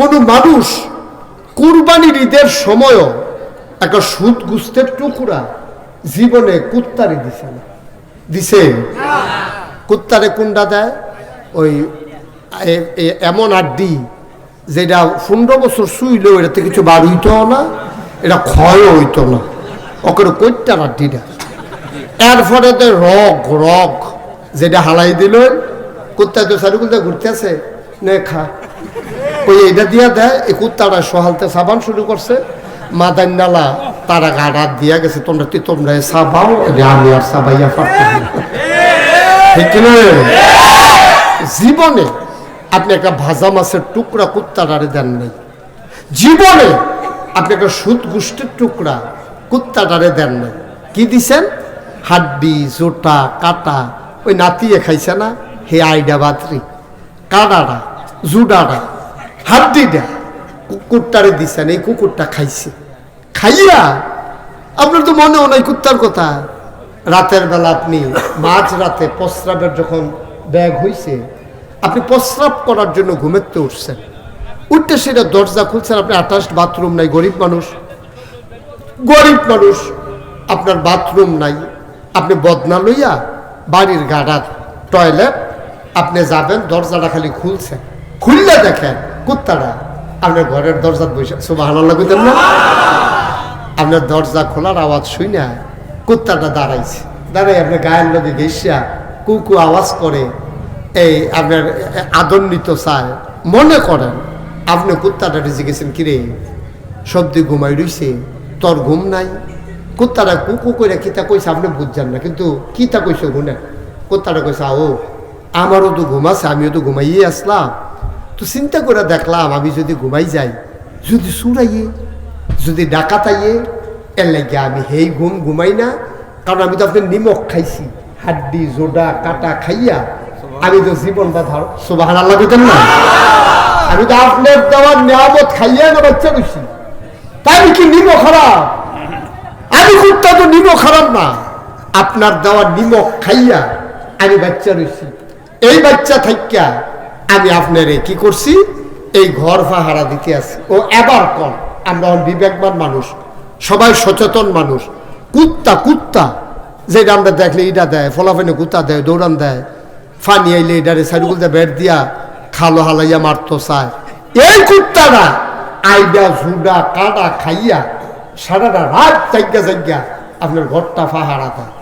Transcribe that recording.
কোনো মানুষ কুরবানির ঈদের সময়ও একটা সুদ গুস্তের টুকুরা জীবনে কুত্তারে দিছে না। দিছে? কুত্তারে কুন্ডা দেয়? ওই এমন আড্ডি যেটা পনেরো বছর শুইলেও এটাতে কিছু বার হইতো না, এটা ক্ষয়ও হইতো না। ওকে কৈত্যার আড্ডিটা। এরপরে তো রগ রগ যেটা হালাই দিল, কুত্তায় তো সারিকুলতে ঘুরতে আছে, নে খা। ওই এটা দিয়া দেয়, এই কুত্তাটা সহালতে সাবান শুরু করছে মাদান নালা তারা গাড়া দিয়া গেছে, তোমরা তুই তোমরা সাবাও? আমি আর সাবাইয়া পারতাম ঠিক না? জীবনে আপনি একটা ভাজা মাছের টুকরা কুত্তাটারে দেন নাই। জীবনে আপনি একটা সুদ গোষ্ঠীর টুকরা কুত্তাটারে দেন নাই। কি দিছেন? হাড্ডি, জোটা, কাটা, ওই নাতিয়ে খাইছে না, হে আইডা বাতরি। কাটাটা জুডাটা। হাড্ডিটা কুকুরটারে দিছেন এই কুকুরটা খাইছে। খাইয়া, আপনার তো মনেও নাই কুত্তার কথা। রাতের বেলা আপনি মাঝ রাতে প্রস্রাবের যখন ব্যাগ হইছে, আপনি প্রস্রাব করার জন্য ঘুমেতে উঠছেন। উঠতে সেটা দরজা খুলছেন, আপনি আঠাশ বাথরুম নাই, গরিব মানুষ। গরিব মানুষ, আপনার বাথরুম নাই। আপনি বদনা লইয়া বাড়ির গাড়ার টয়লেট আপনি যাবেন, দরজাটা খালি খুলছেন। খুললে দেখেন কুত্তারা? আপনার ঘরের দরজা বসে সুবাহ কইতেন না? আপনার দরজা খোলার আওয়াজ শুই না কুত্তাটা দাঁড়াইছে। দাঁড়াই আপনার গায়ের লোকে গেসিয়া কুকু আওয়াজ করে এই আপনার আদন্বিত চায় মনে করেন আপনি কুত্তাটা জিজ্ঞেসেন কিরে? সবদি ঘুমাই রইছে তোর ঘুম নাই? কুত্তাটা কুকু করে কিতা কইছে আপনি বুঝছেন না কিন্তু কিতা কইছে গুনে কুত্তাটা কইছে ও আমারও তো ঘুম আছে আমিও তো ঘুমাইয়ে আসলাম। তো চিন্তা করে দেখলাম, আমি যদি ঘুমাই যাই, যদি সুরাইয়ে যদি ডাকাতাইয়ে, এর লাগে আমি হেই ঘুম ঘুমাই না, কারণ আমি তো আপনার নিমখ খাইছি, হাড্ডি, জোডা, কাটা খাইয়া আমি তো জীবন বাধার সুবাহ আল্লাহ কইতেন না? আমি তো আপনার দেওয়ার নিয়ামত খাইয়া না বাচ্চা বসি তাই কি নিম খারাপ আমি কুত্তা তো নিম খারাপ না। আপনার দেওয়ার নিমক খাইয়া আমি বাচ্চা রয়েছি এই বাচ্চা থাইকা আমি আপনারে কি করছি? এই ঘর পাহারা দিতে আছি। ও এবার কম আমরা বিবেকবান মানুষ, সবাই সচেতন মানুষ। কুত্তা কুত্তা, যেটা আমরা দেখলে ইটা দেয় ফলাফেনে কুত্তা দেয়, দৌড়ান দেয়। ফানি আইলে এটারে সাইডুগুল দিয়ে বেড দিয়া খালো হালাইয়া মারতো চায়। এই কুত্তাটা আইডা, ঝুডা, কাটা, খাইয়া সারাটা রাত জায়গা জায়গা আপনার ঘরটা ফাহারা দেয়।